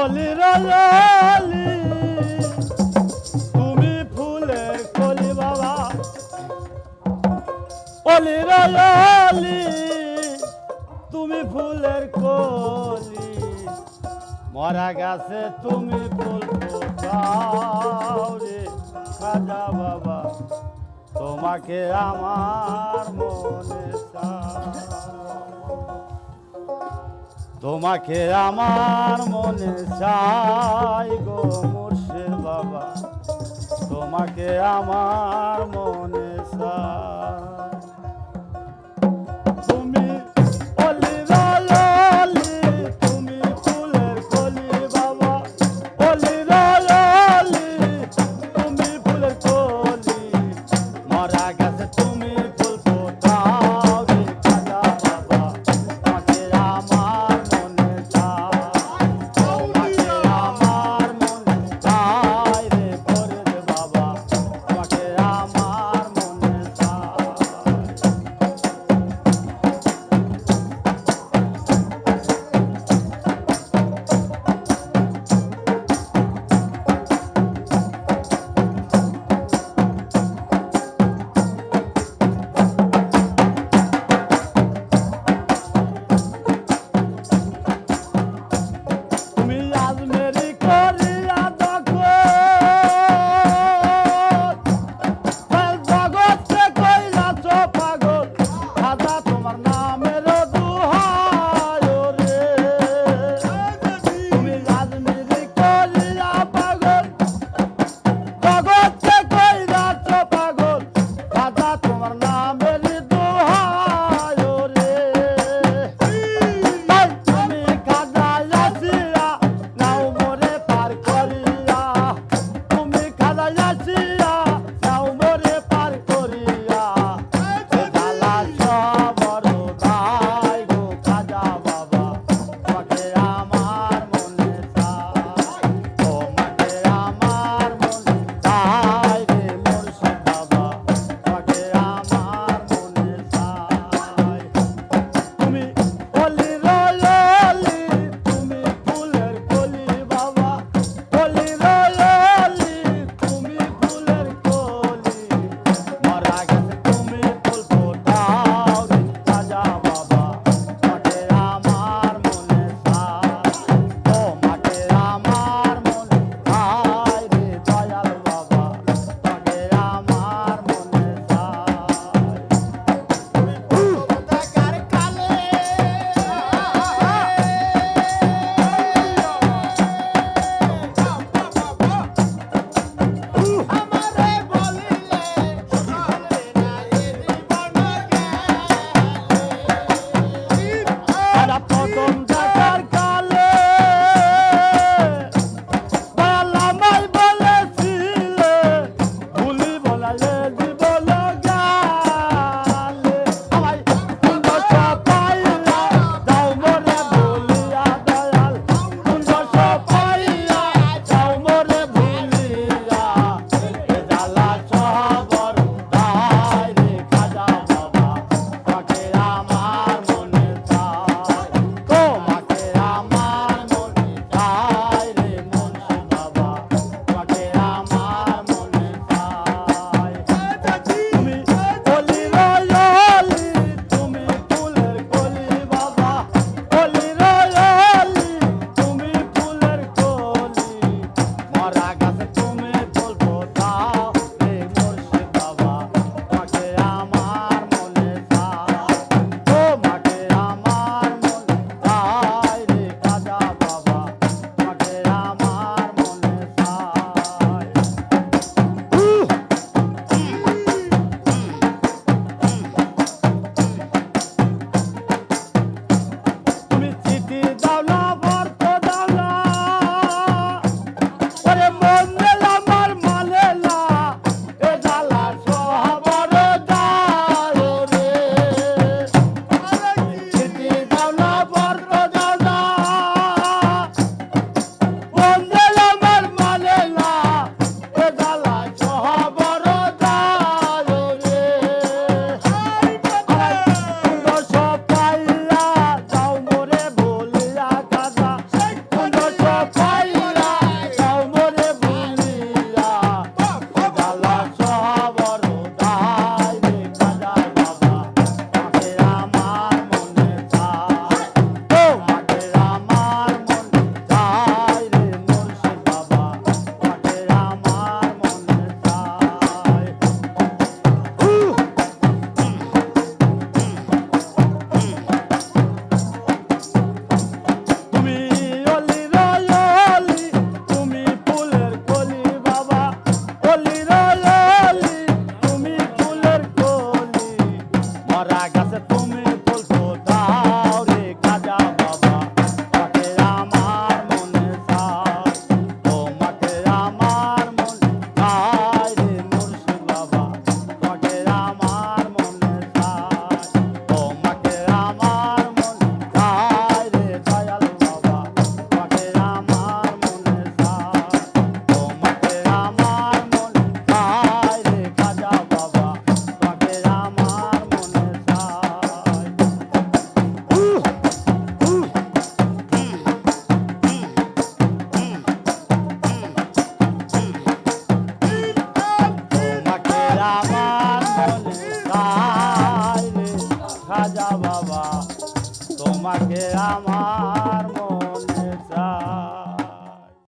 অলি তুমি ফুলের কলি বাবা। অলি তুমি ফুলের কলি। মরা গেছে তুমি ফুল খাজা বাবা। তোমাকে আমার মনে চায় তোমাকে আমার মনে চাই গো মুর্শিদ বাবা তোমাকে আমার